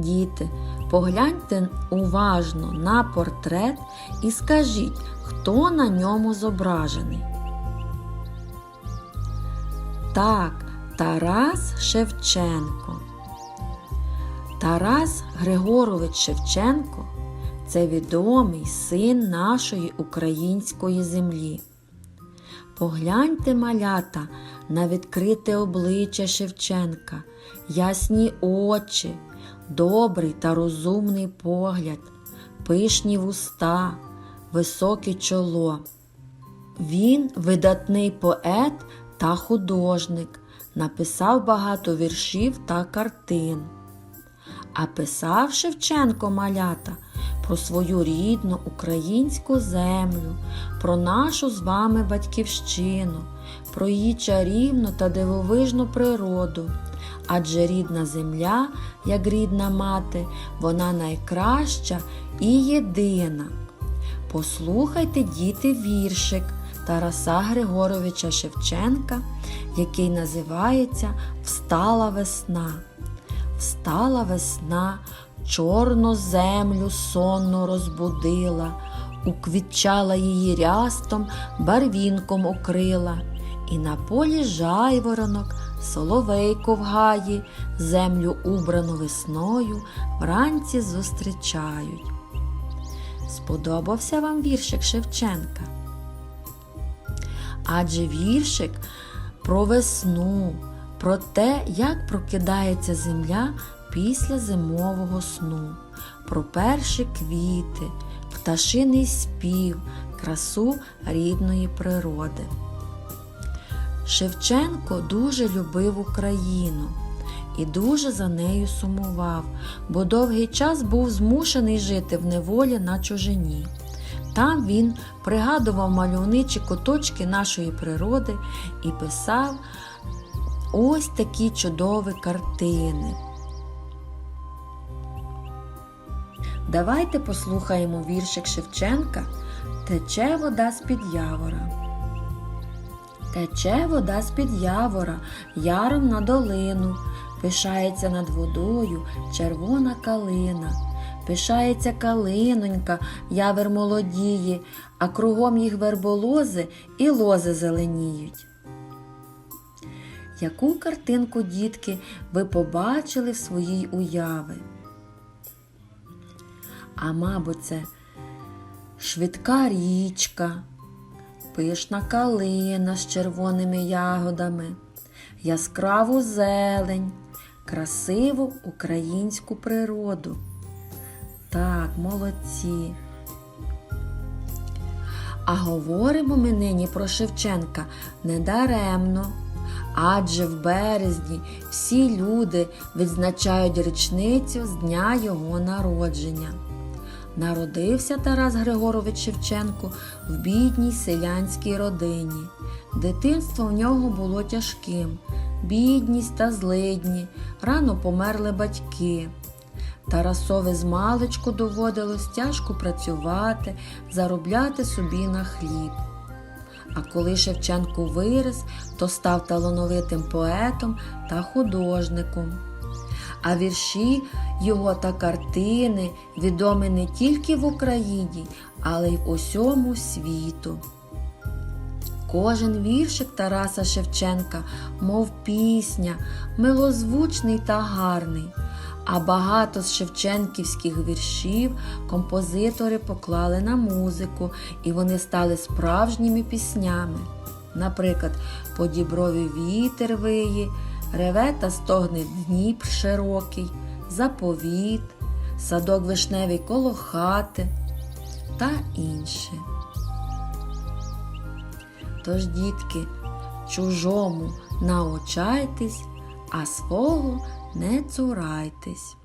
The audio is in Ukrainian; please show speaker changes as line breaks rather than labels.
Діти, погляньте уважно на портрет і скажіть, хто на ньому зображений. Так, Тарас Шевченко. Тарас Григорович Шевченко це відомий син нашої української землі. Погляньте, малята, на відкрите обличчя Шевченка, ясні очі, добрий та розумний погляд, пишні вуста, високе чоло. Він видатний поет та художник, написав багато віршів та картин. А писав Шевченко малята про свою рідну українську землю, про нашу з вами батьківщину, про її чарівну та дивовижну природу. Адже рідна земля, як рідна мати, вона найкраща і єдина. Послухайте, діти, віршик Тараса Григоровича Шевченка, який називається Встала весна. Встала весна, чорну землю сонно розбудила, уквітчала її рястом, барвінком окрила, і на полі жайворонок, соловейко в землю убрану весною вранці зустрічають. Сподобався вам віршик Шевченка? Адже віршик про весну, про те, як прокидається земля після зимового сну, про перші квіти, пташиний спів, красу рідної природи. Шевченко дуже любив Україну і дуже за нею сумував, бо довгий час був змушений жити в неволі на чужині. Там він пригадував мальовничі куточки нашої природи і писав ось такі чудові картини. Давайте послухаємо віршик Шевченка Тече вода з-під явора. Тече вода з-під явора, яром на долину, пишається над водою червона калина. Пишається калинонька, явер молодіє, а кругом їх верболози і лози зеленіють. Яку картинку, дітки, ви побачили в своїй уяви? А мабуть, це швидка річка, пишна калина з червоними ягодами, яскраву зелень, красиву українську природу. Так, молодці. А говоримо ми нині про Шевченка недаремно, адже в березні всі люди відзначають річницю з дня його народження. Народився Тарас Григорович Шевченко в бідній селянській родині. Дитинство в нього було тяжким, бідність та злидні, рано померли батьки. Тарасові з маличку доводилось тяжко працювати, заробляти собі на хліб. А коли Шевченко виріс, то став талановитим поетом та художником. А вірші його та картини відомі не тільки в Україні, але й в усьому світу. Кожен віршик Тараса Шевченка, мов пісня, милозвучний та гарний. А багато з шевченківських віршів композитори поклали на музику, і вони стали справжніми піснями. Наприклад, по діброві вітер виє, реве та стогне Дніпр широкий, заповіт, садок вишневий коло хати та інше. Тож, дітки, чужому научайтесь, а свого не цурайтесь.